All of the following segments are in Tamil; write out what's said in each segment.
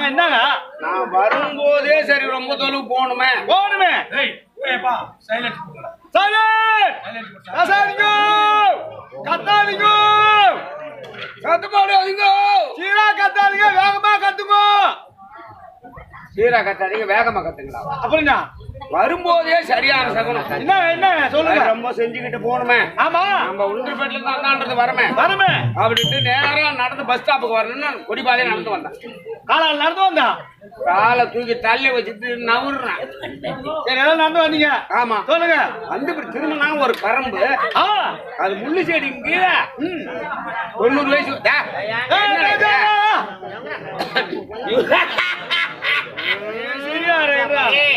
ஏங்க என்னங்க? நான் வரும்போதே சரி ரொம்ப தொலைவு போகணுமே. கசாதிங்க கத்தாதீங்க அதுங்க சீரா கத்தாதீங்க வேகமா கத்துங்க! சீரா கத்தாதீங்க வேகமா கத்துங்களா அப்புறம் என்ன வரும்போதே சரியான சகுனம். என்ன என்ன சொல்லுங்க. ரொம்ப செஞ்சுக்கிட்டு போகணுமே. ஆமா. நம்ம உளுந்தூர்பேட்டில இருந்து அந்தாண்டது வரமே. வரமே. அப்படின்ட்டு நேரா நடந்து பஸ் ஸ்டாப்புக்கு வரணும்னு கொடிபாதையை நடந்து வந்தேன். காலால் நடந்து வந்தா? காலை தூக்கி தள்ளி வச்சுட்டு நவுடுறேன் சரி எல்லாம் நடந்து வந்தீங்க? ஆமா. சொல்லுங்க. வந்து இப்படி திரும்பினா ஒரு கரம்பு ஆ. அது முள்ளு செடி கீழே தொண்ணூறு வயசு டா, என்னடா இது? சரியா இருக்கா ஏய்,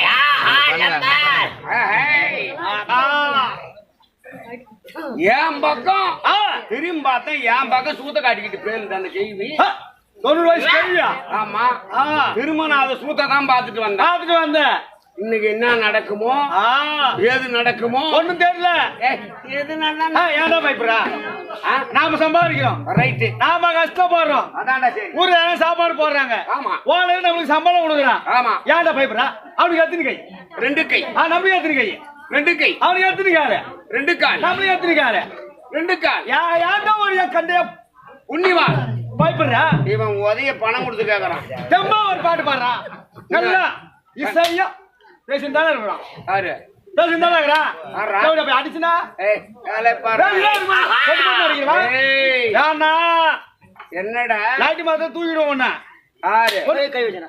என் பக்கம். ஆ. திரும்பி பார்த்தேன் என் பக்கம் சூத்த காட்டிக்கிட்டு பேருந்து அந்த ஆ, தொண்ணூறு வயசு கேள்வியா ஆமா. திரும்ப நான் அதை சூத்த தான் பார்த்துட்டு வந்தேன். பார்த்துட்டு வந்தேன். இன்னைக்கு என்ன நடக்குமோ ஏது நடக்குமோ ஒண்ணும் தெரியல. எது ஏன்டா பயப்படுறா நாம சம்பாதிக்கிறோம். ரைட்டு. நாம கஷ்டப்படுறோம். அதான்டா சரி. ஊர்ல யாரும் சாப்பாடு போடுறாங்க. ஆமா. ஓனர் நம்மளுக்கு சம்பளம் கொடுக்குறான். ஆமா. ஏன்டா பயப்படுறா அவனுக்கு எத்தனை கை? ரெண்டு கை. ஆ நம்மளுக்கு எத்தனை கை? ரெண்டு கை. அவனுக்கு எத்தனை காலு ரெண்டு கால். நம்மளுக்கு எத்தனை காலு ரெண்டு கால். யா யார்டா ஒரு கண்டைய உன்னிவா. பயப்படுறா? இவன் உதய பணம் கொடுத்து கேக்குறான் தெம்பா ஒரு பாட்டு பாடுறான் நல்லா. இசையா. பேசிட்டு தானே இருக்கிறான். யாரு? பேசிட்டு தானே இருக்கிறான் அப்படி அடிச்சுனா? என்னடா? லாட்டி மாத்திரம் தூக்கிடுவோம் உன்னை. யாரு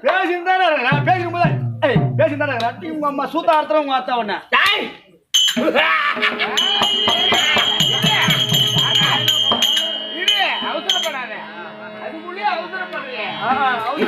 பேசிட்டு தானே இருக்கிறான் பேசிக்கும் போது ஏய் பேசிட்டு தானே இருக்கிறான் உங்க அம்மா சூத்த ஆடுற உங்க அத்தா அவசரப்படாத. அதுக்குள்ளே அவசரப்படுறியே. பாவி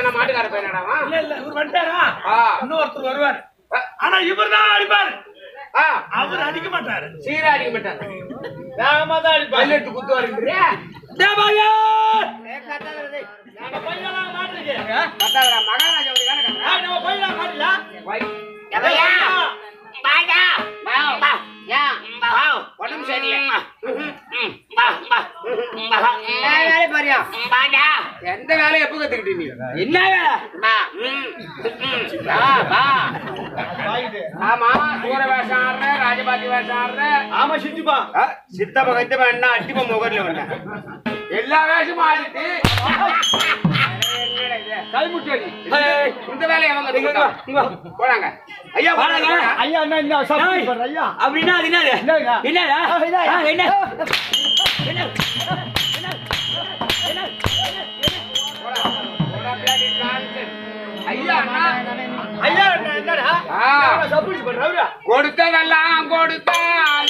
நான் மாட்டுக்கார பையனடா அவன். இல்ல இல்ல இவர் வந்துட்டாரா ஆ. இன்னொருத்தர் வருவார் ஆனா இவர் தான் அடிப்பார் அவர் அடிக்க மாட்டாரு சீரா அடிக்க மாட்டான். வேகமா தான் அடிப்பான் பல்லெட்டு குத்து வருகின்றியா? எந்த வேலையை எப்ப கத்துக்கிட்டு நீ? என்ன. ஆமா சூர வேஷம் ஆடுற ராஜபாட்டி வேஷம் ஆடுற. ஆமா சித்திப்பா. சித்தப்ப கத்தப்ப என்ன அட்டிப்ப முகர்ல வந்த எல்லா வேஷமும் ஆடிட்டு. ஏய், இந்த வேலையை அவங்க? போறாங்க ஐயா போறாங்க ஐயா என்ன என்ன ஐயா? அப்படின்னா அது? என்னடா. ஐயா? என்னடா? கொடுத்ததெல்லாம் கொடுத்தான்.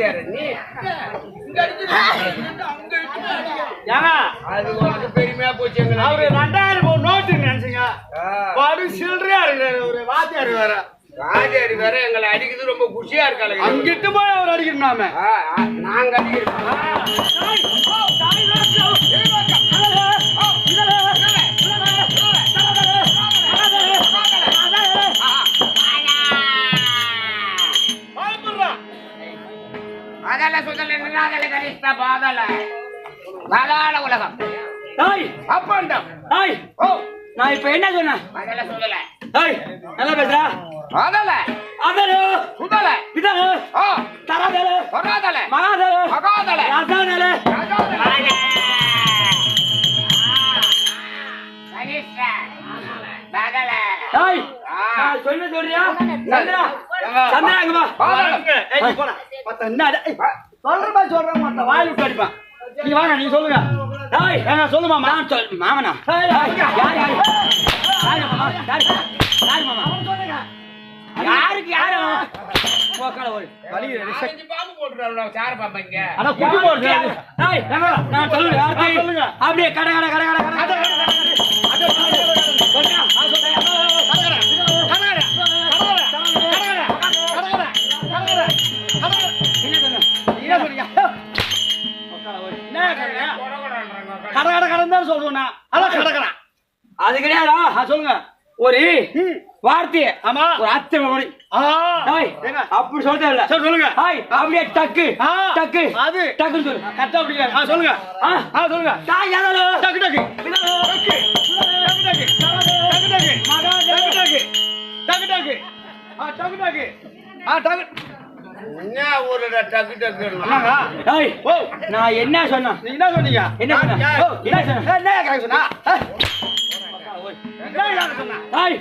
வாத்தியாரு நீ அது உனக்கு பெருமையா போச்சு அவரு ரெண்டாயிரம் நோட்டு நினைச்சுங்க. படு சில்லறையா இருக்கிறாரு ஒரு வாத்தியார் வேற. வாத்தியாரு வேற எங்களை அடிக்கிறது ரொம்ப குஷியா இருக்காளுங்க. அங்கிட்டு போய் அவர் ஆ, நாங்க அடிக்கிறோம். அதல சுதல நின்னாதல கனிஷ்ட பாதல. பாதாள உலகம். டாய் அப்பண்டம். டாய் ஓ. நான் இப்ப என்ன சொன்னேன்? அதல சுதல டாய் நல்லா பேசுறா அதல ஓ. மகாதல. நான் சொல்ல சொல்றியா? சந்திரா. சந்திரா இங்க வா. போடா. என்ன சொல்றமா சொல்றேன் மத்த வாய் விட்டு அடிப்பான் நீங்க வாங்க நீங்க சொல்லுங்க. டாய் ஏங்க மாமா. நான் சொல் மாமனா? யார் யார் யார் மாமா? யார் யார் மாமா? யாருக்கு யாரு உக்கால ஓடி வலி நாலஞ்சு பாம்பு போட்டுருவாங்க சார பாம்பா இங்க. அட குட்டி போடுறது டேய், நான் சொல்லுங்க ஆ, சொல்லுங்க. அப்படியே கட கட கட கட கட. தான் சொல்றேன் நான். அதான் கடை கடை. அது கிடையாதா சொல்லுங்க. ஒரு. வார்த்தை ஆமா. ஒரு அத்தை ஏங்க, அப்படி இல்ல. சரி, சொல்லுங்க. ஹாய் அப்படியே டக்கு டக்கு. அது. டக்குன்னு சொல்லு. கரெக்டா பிடிக்காது. ஆ, சொல்லுங்க. ஆ. சொல்லுங்க. டேய், எதால? டக்கு டக்கு. டக்கு டக்கு டக்கு. டக்கு டக்கு. டக்கு டக்கு. டக்கு டக்கு. டக்கு டக்கு. டக்கு. என்ன ஊருடா டக்கு டக்குன்னு? என்னங்க டேய், ஓ நான் என்ன சொன்னேன்? நீ என்ன சொன்னீங்க? என்ன சொன்ன? ஓ, என்ன சொன்ன? ஏய், என்ன சொன்னா? ஏய், என்ன சொன்னா? டேய்,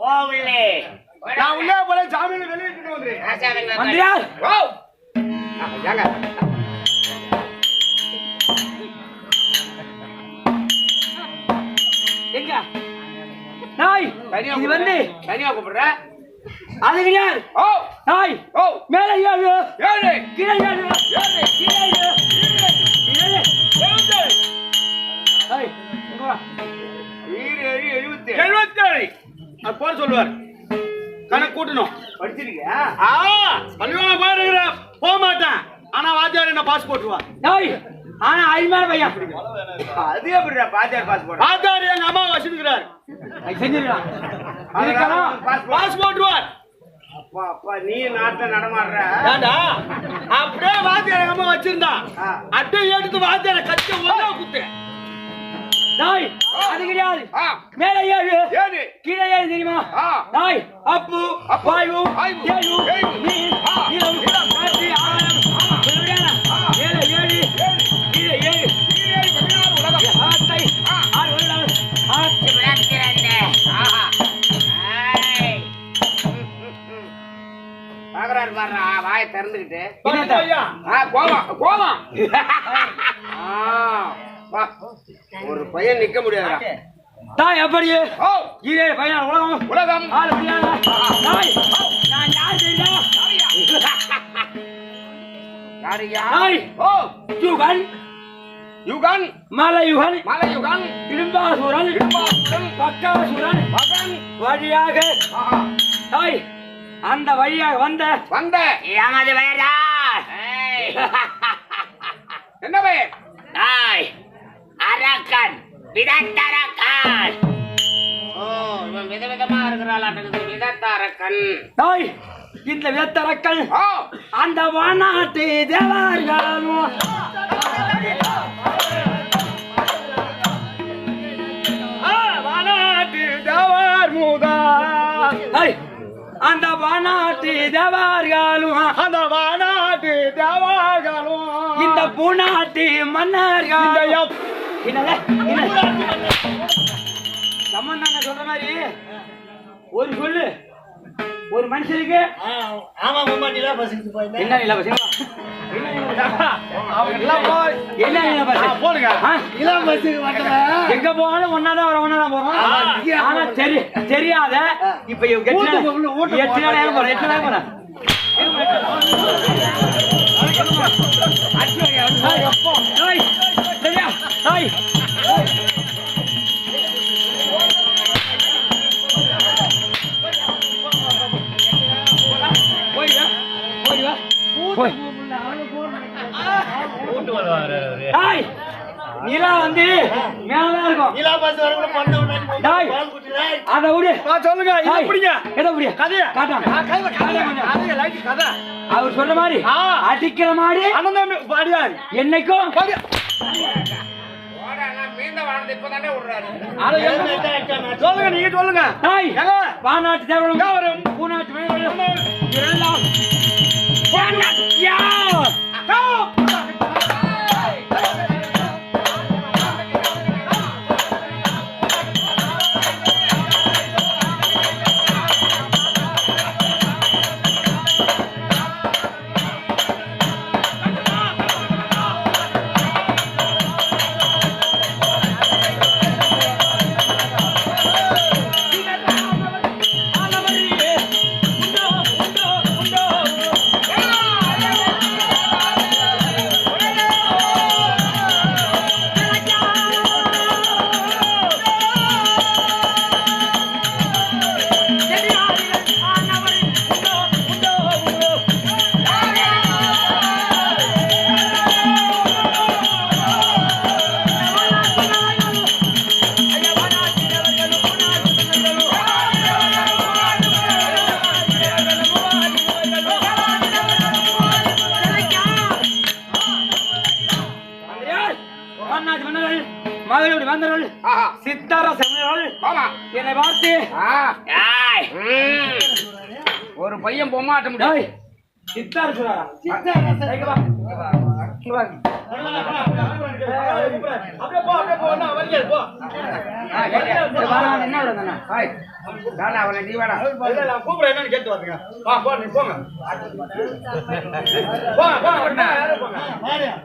கோவிலே. நான் உள்ளே போல ஜாமீன் வெளியே வந்துரு ஆசாரங்க மந்திரியார் ஓ ஏங்க எங்க? டேய், தனியா இது வந்து தனியா கூப்பிடுற? அது கிடையாது ஓ. டேய், ஓ. மேல ஏழு ஏழு கீழே ஏழு ஏழு கீழே ஏழு ஏழு. எழுபது டேய், இங்க வா. ஈரு ஏழு. எழுபத்தி எழுபத்தேழு அது போட சொல்லுவார். கணக்கு கூட்டணும். படிச்சிருக்கியா? ஆ. பள்ளிக்கூடம் போயிருக்கிற போக மாட்டேன். ஆனா வாத்தியார் என்ன பாஸ் போட்டுருவார். டேய், ஆனா அருமையான பையன் அது எப்படிடா பாத்தியார் பாஸ் போட வாத்தியார் எங்க அம்மா வச்சிருக்கிறார் இருக்கலாம் பாஸ் போட பாஸ் போட்டுருவார். நீ நாட்டுல நடமாடுற? அப்படியே வாத்தியார் அம்மா வச்சிருந்தா. அப்படியே எடுத்து வாத்தியார கச்ச குத்து டேய், அது கிடையாது. மேல ஏழு. ஏழு. கீழே ஏழு தெரியுமா? டேய், அப்பு அப்பு, வாயு வாயு, ஏழு ஏழு, ஆ கோவம் கோவம். ஒரு பையன் நிக்க முடியாதுடா. தாய் எப்படி ஈரே பையன் உலகம். நான் யார் தெரியுமா? தாய். ஓ. யுகன். யுகன். மலையுகன். மலையுகன். இடும்பாசூரன் இடும்பாசுரன், பக்காசூரன். மகன். வழியாக. தாய். அந்த வழியாக வந்த வந்த. எமது வேடா என்ன பெயர்? தாய் அரக்கன் விதத்தரக்கன். ஓ இவன் விதவிதமா இருக்கிறாளாட்டுக்குது விதத்தாரக்கன். தாய் இந்த விதத்தரக்கன் அந்த வனாட்டு தேவர்களும். ஆ, வானாட்டு தேவர் மூதா. தாய் அந்த வனாட்டு தேவர்களும் அந்த வானாட்டு தேவர்களும். இந்த பூநாட்டு இந்த மன்னர்கள் நான் சொல்ற மாதிரி? ஒரு சொல்லு. ஒரு மனுஷனுக்கு ஆமா மாமா நிலா? அவங்க எல்லாம் போய் என்ன நிலை மாட்டேன் எங்க போனாலும் ஒன்னாதான் வர ஒன்னாதான் போறோம். ஆனா சரி தெரியாத இப்ப எட்டு நாள் போறேன் எட்டு நாள் போறேன் நிலா வந்து மேலதான் இருக்கும். நிலா பஸ் வரக்குள்ள பண்ண உடனே டேய். பால் குடிக்கிறேன் அதை விடு. ஆ, சொல்லுங்க இதை ஹாய். பிடிங்க. எதை விடு. கதைய காட்டான் ஆ, கதை கதை கதை லைட் கதை அவர் சொன்ன மாதிரி ஆ. அடிக்கிற மாதிரி அனந்தம் பாடியார் என்னைக்கும் நான்? சொல்லுங்க நீங்க சொல்லுங்க? வானாட்டு தேவனும் பூநாட்டு மனிதர்களும் One, two, go! சித்தார சொல்றாரா இங்க வா. இங்க வா. அப்படியே போ அப்படியே போ நான் வரல போ என்ன வந்தானே? ஹாய். தானா அவனை நீ வாடா. இல்ல நான் கூப்பிடுறேன் என்னன்னு கேட்டு வந்துங்க வா போ நீ போங்க யாரோ போங்க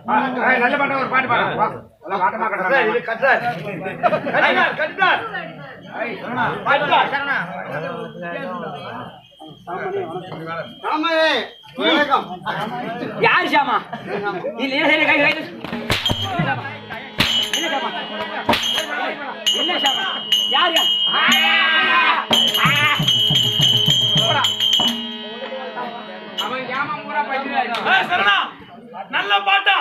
ஆ, ஏய், நல்ல பாட்டா ஒரு பாட்டு பாடு. வா. நல்லா பாட்டமா டேய், இது கட்டுறாங்க கட்டுறார். கட்டுறார். கட்டுறார். கட்டுறார். ஆமாம் வணக்கம் யாரு ஷாமா கை கை என்ன யாரு அவன் சரணா நல்ல பாட்டா.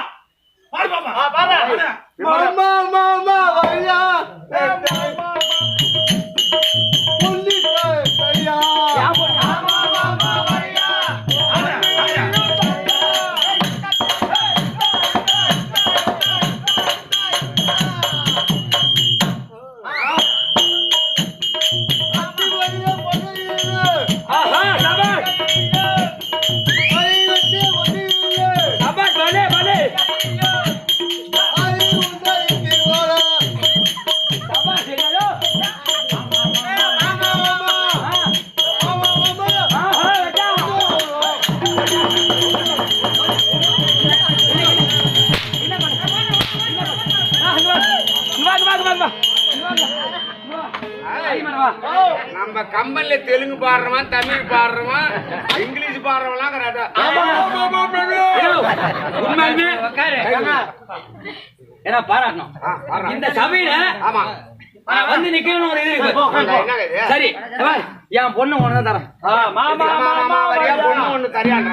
தெலுங்கு பாடுறவன் தமிழ் பாடுறவன் இங்கிலீஷ் பாடுறவன்லாம் உண்மையுமே ஏன்னா பாராட்டணும். இந்த சபையில ஆமா. வந்து நிக்கணும்னு ஒரு இது? சரி என் பொண்ணு ஒண்ணு தரேன். மாமா மாமா பொண்ணு ஒண்ணு கொடுக்குறது